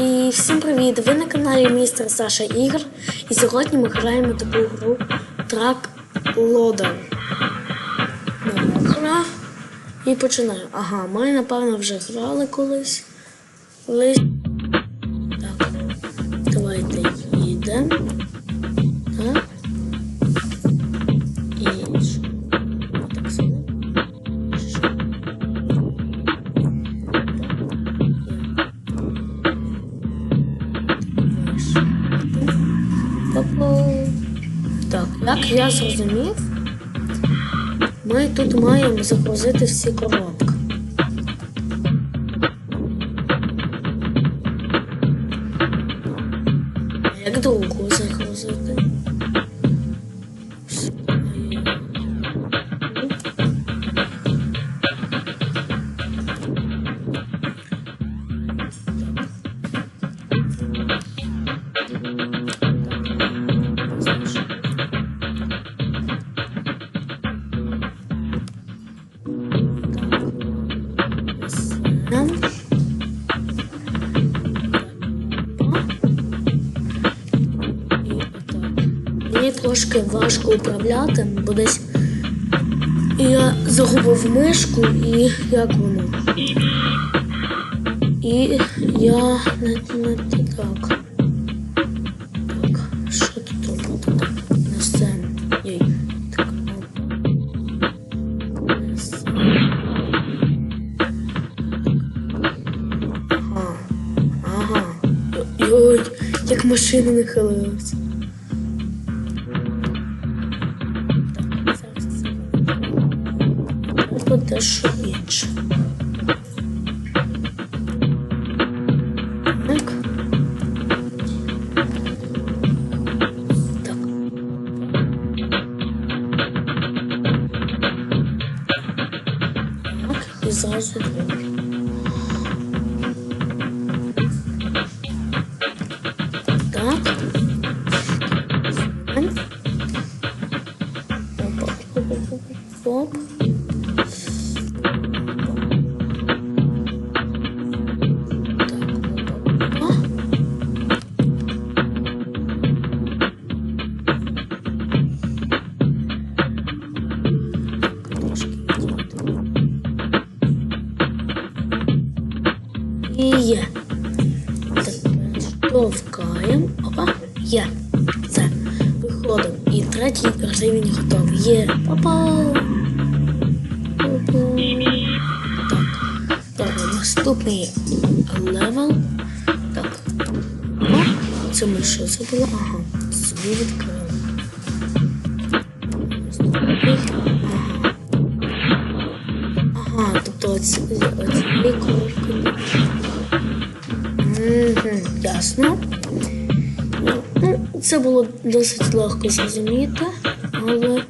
І всім привіт! Ви на каналі Містер Саша Ігор. І сьогодні ми граємо таку гру Loader. Нова гра. І починаємо. Ага, ми напевно вже грали колись. Колись. Як я зрозумів, ми тут маємо загрузити всі коробки. Трошки важко управляти, бо десь я загубив мишку і як воно. І я не, не так. Так, що тут робити? Сцену. Єй. Так, сцену. Ага. Ага. Йой, як машина нахилилась. Дещо інше. Так. Так. Так, і зразу Опа. Опа. Так. Добре, наступний левел. Так. О, це ми що зробили? Ага. Собі відкрили. Ага. Тобто оці коробки. Ясно. Ну, це було досить легко зрозуміти, але.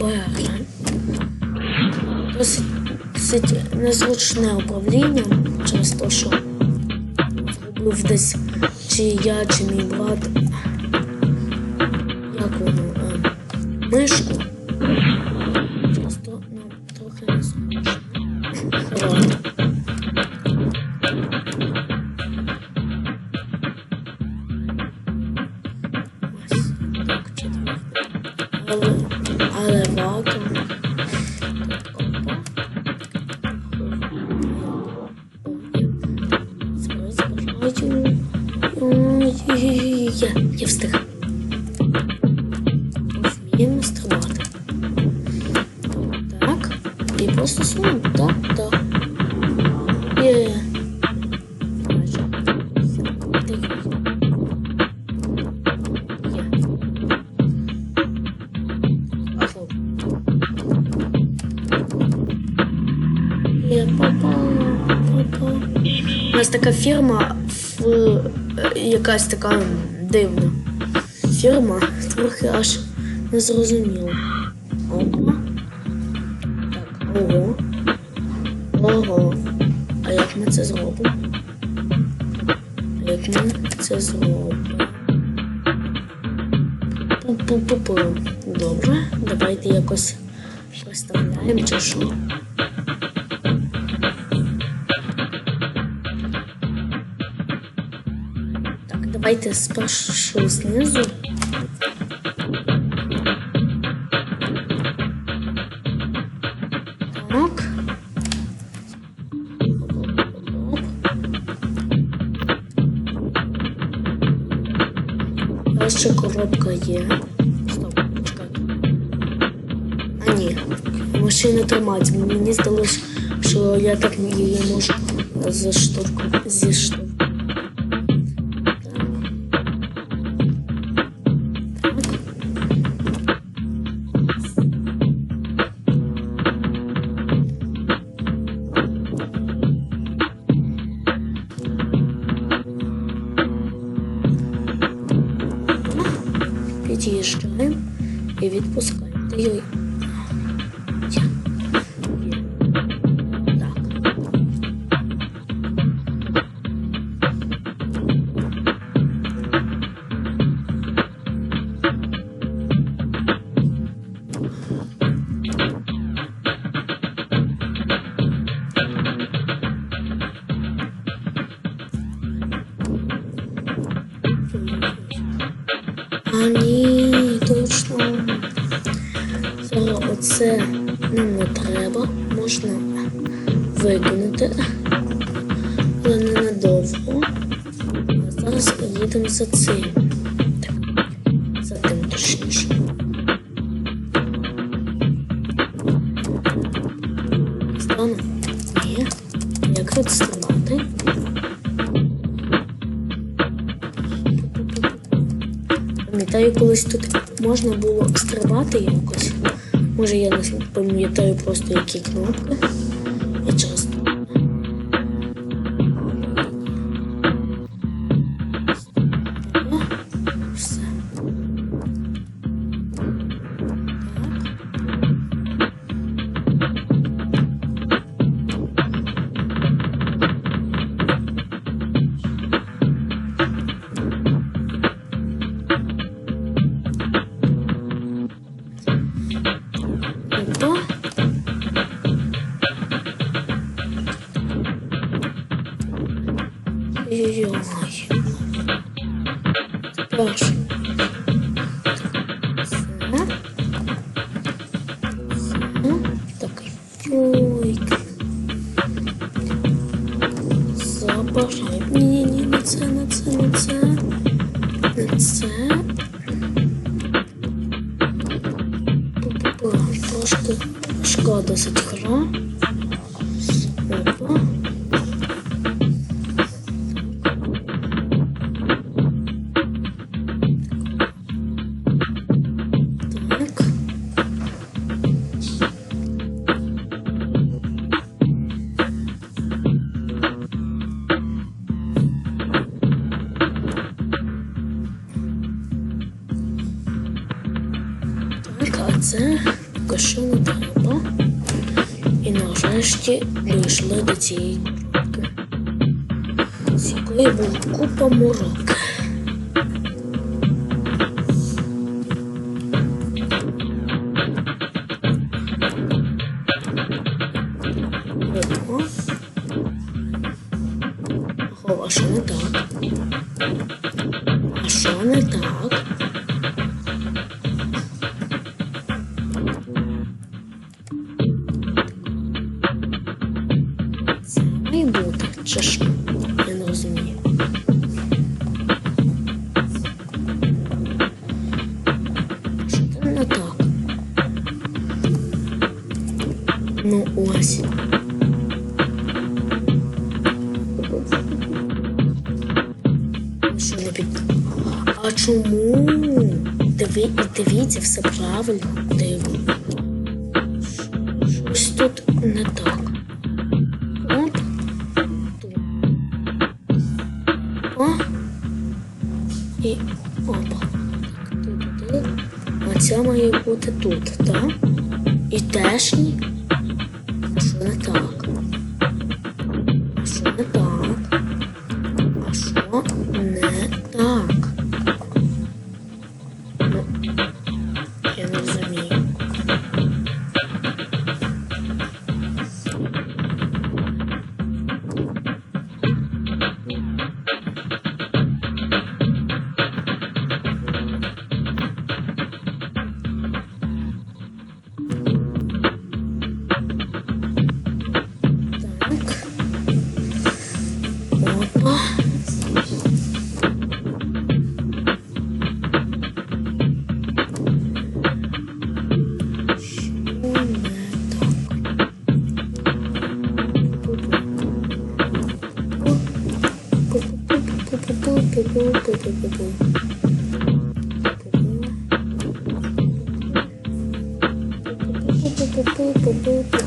Бере. Досить, досить незручне управління через те, що зробив десь чи я, чи мій брат. Як воно е, мишку. Але фірма в е, якась така дивна. Фірма трохи аж не зрозуміла. Ого. Так, ого. Ого. А як ми це зробимо? Як ми це зробимо? Пу-пу-пу-пу. Добре, давайте якось розставляємо чи що. Давайте спершу знизу. Так. Оп. Ще коробка є. Стоп, чекайте. А ні, машина тримається. Мені здалося, що я так її можу заштовхати. Оце нам не треба. Можна викинути. Але ненадовго. Зараз поїдемо за цим. За тим точніше. Стану? Ні. Як тут? Пам'ятаю, колись тут можна було стрибати якось. Може я не пам'ятаю просто які кнопки. Так. Нарешті дійшли до цієї з якої була купа мороки. взагалі бути, чи що? Я не розумію. Що там не так? Ну ось. Що не під... А чому? Диві... Дивіться, все правильно, диво. Щось тут не бути тут, так? І теж Так.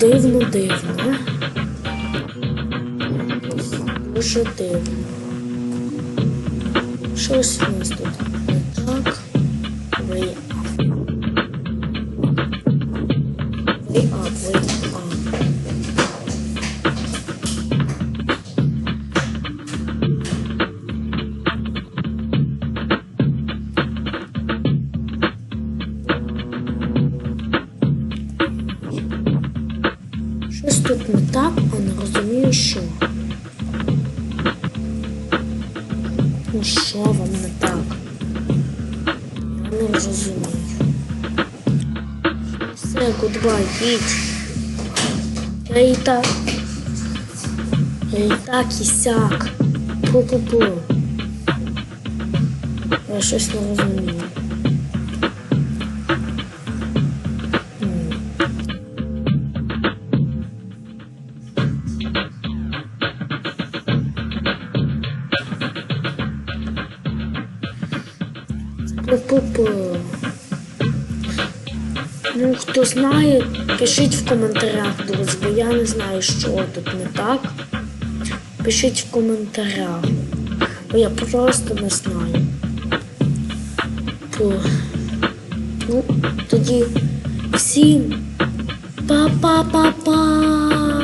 Дивно дивно. Дуже дивно. Щось у нас тут Все, гудбай, їдь. Я і так. Я і так і сяк. Пу-пу-пу. Я щось не розумію. Пу-пу-пу. Ну, хто знає, пишіть в коментарях, друзі, бо я не знаю, що тут не так. Пишіть в коментарях. Бо я просто не знаю. Бо... Ну, тоді всім па-па-па-па!